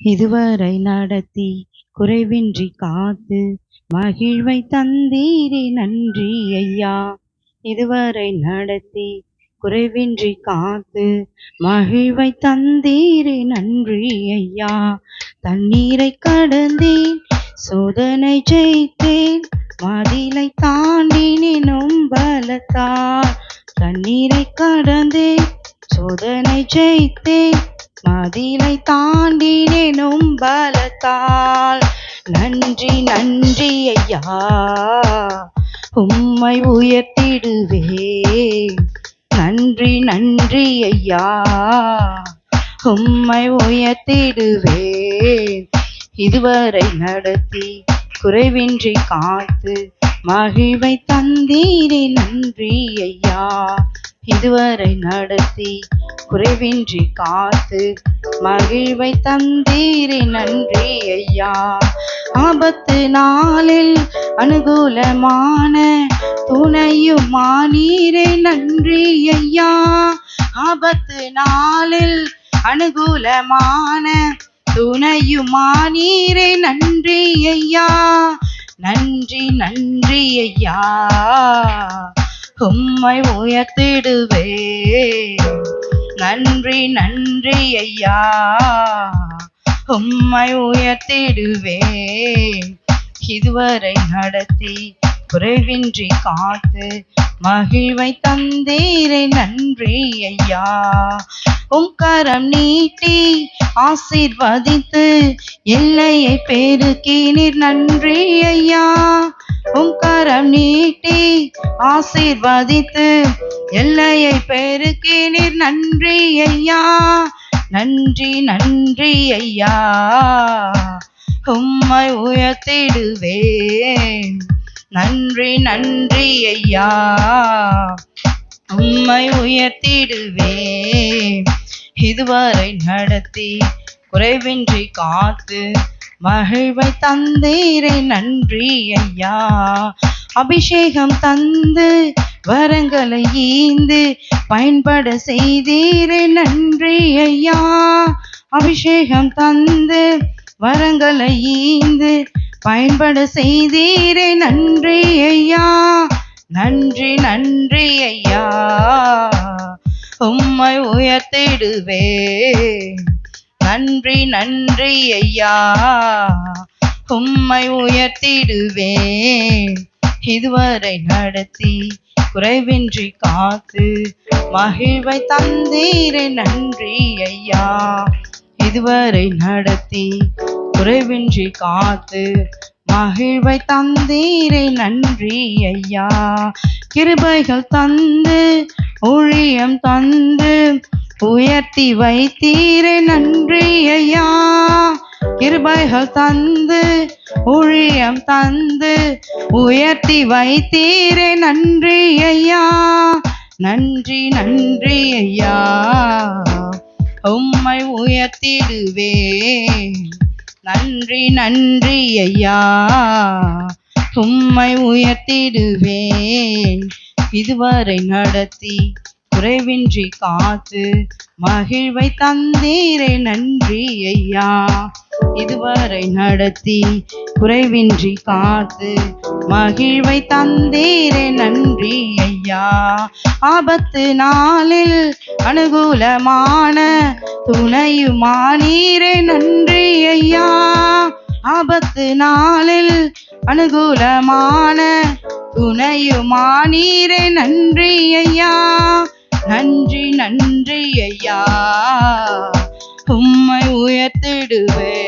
இதுவரை நடத்தி குறைவின்றி காத்து மகிழ்வை தந்தீரே நன்றி ஐயா. இதுவரை நடத்தி குறைவின்றி காத்து மகிழ்வை தந்தீரே நன்றி ஐயா. தண்ணீரை கடந்தேன் சோதனை ஜெயித்தேன் மதிலை தாண்டினும் பலத்தால் தண்ணீரை கடந்தேன் சோதனை ஜெயித்தேன் மதிலை தாண்டினேனும் பலத்தால். நன்றி நன்றி ஐயா. உம்மை உயர்த்திடுவே நன்றி நன்றி ஐயா. உம்மை உயர்த்திடுவே இதுவரை நடத்தி குறைவின்றி காத்து மகிழ்வை தந்தீரே நன்றி ஐயா. இதுவரை நடத்தி குறைவின்றி காத்து மகிழ்வை தந்தீரே நன்றி ஐயா. ஆபத்து நாளில் அனுகூலமான துணையுமானீரே நன்றி ஐயா. ஆபத்து நாளில் அனுகூலமான துணையுமானீரே நன்றி ஐயா. நன்றி நன்றி ஐயா. உம்மை உயர்த்திடுவே நன்றி நன்றி ஐயா. உம்மை உயர்த்திடுவேன். இதுவரை நடத்தி குறைவின்றி காத்து மகிழ்வை தந்தீரை நன்றி ஐயா. உம் கரம் நீட்டி ஆசிர்வதித்து எல்லையை பெருக்கினீர் நன்றி ஐயா. உம் நீட்டி ஆசீர்வதித்து எல்லையை பெருக்கினீர் நன்றி ஐயா. நன்றி நன்றி ஐயா. உம்மை உயர்த்திடுவேன். நன்றி நன்றி ஐயா. உம்மை உயர்த்திடுவேன். இதுவரை நடத்தி குறைவின்றி காத்து மகிழ்வை தந்தீரை நன்றி ஐயா. அபிஷேகம் தந்து வரங்களை ஈந்து பயன்பட செய்தீரை நன்றி ஐயா. அபிஷேகம் தந்து வரங்களை ஈந்து பயன்பட செய்தீரை நன்றி ஐயா. நன்றி நன்றி ஐயா. உம்மை உயர்த்திடுவே நன்றி நன்றி ஐயா. உம்மை உயர்த்திடுவேன். இதுவரை நடத்தி குறைவின்றி காத்து மகிழ்வை தந்தீரே நன்றி ஐயா. இதுவரை நடத்தி குறைவின்றி காத்து மகிழ்வை தந்தீரே நன்றி ஐயா. கிருபைகள் தந்து ஊழியம் தந்து உயர்த்தி வைத்தீரே நன்றி ஐயா. கிருபைகள் தந்து ஊழியம் தந்து உயர்த்தி வைத்தீரே நன்றி ஐயா. நன்றி நன்றி ஐயா. உம்மை உயர்த்திடுவே நன்றி நன்றி ஐயா. உம்மை உயர்த்திடுவேன். இதுவரை நடத்தி குறைவின்றி காத்து மகிழ்வை தந்தீரே நன்றி ஐயா. இதுவரை நடத்தி குறைவின்றி காத்து மகிழ்வை தந்தீரே நன்றி ஐயா. ஆபத்து நாளில் அனுகூலமான துணையுமானீரே நன்றி ஐயா. ஆபத்து நாளில் அனுகூலமான துணையுமானீரே நன்றி ஐயா. நன்றி நன்றி ஐயா. உம்மை உயர்த்திடுவே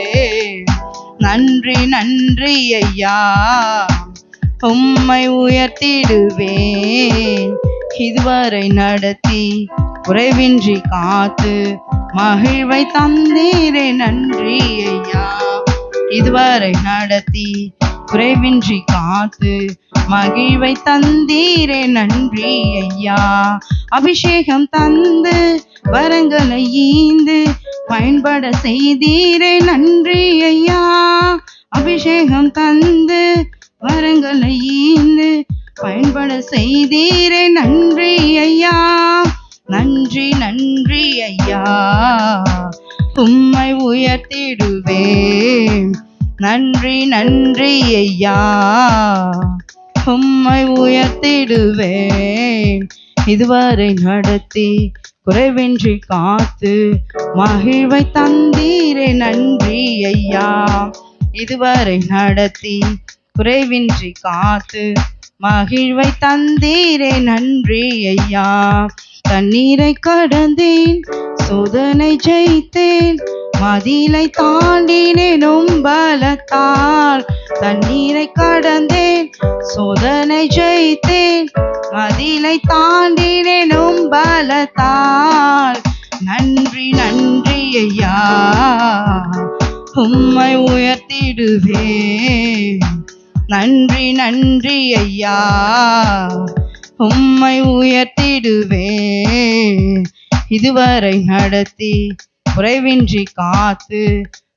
நன்றி நன்றி ஐயா. உம்மை உயர்த்திடுவேன். இதுவரை நடத்தி குறைவின்றி காத்து மகிழ்வை தந்தீரே நன்றி ஐயா. இதுவரை நடத்தி குறைவின்றி காத்து மகிழ்வை தந்தீரே நன்றி ஐயா. அபிஷேகம் தந்து வரங்களை ஈந்து பயன்பட செய்தீரே நன்றி ஐயா. அபிஷேகம் தந்து வரங்களை ஈந்து பயன்பட செய்தீரே நன்றி ஐயா. நன்றி நன்றி ஐயா. உம்மை உயர்த்திடுவேன். நன்றி நன்றி ஐயா. உம்மை உயர்த்திடுவேன். இதுவரை நடத்தி குறைவின்றி காத்து மகிழ்வை தந்தீரே நன்றி ஐயா. இதுவரை நடத்தி குறைவின்றி காத்து மகிழ்வை தந்தீரே நன்றி ஐயா. தண்ணீரை கடந்தேன் சோதனை ஜெயித்தேன் மதிலை தாண்டினேனும் பலத்தால். தண்ணீரை கடந்தேன் சோதனை ஜெயித்தேன் மதிலை தாண்டினேனும் பலத்தால். நன்றி நன்றி ஐயா உம்மை உயர்த்திடுவேன். நன்றி நன்றி ஐயா உம்மை உயர்த்திடுவேன். இதுவரை நடத்தி குறைவின்றி காத்து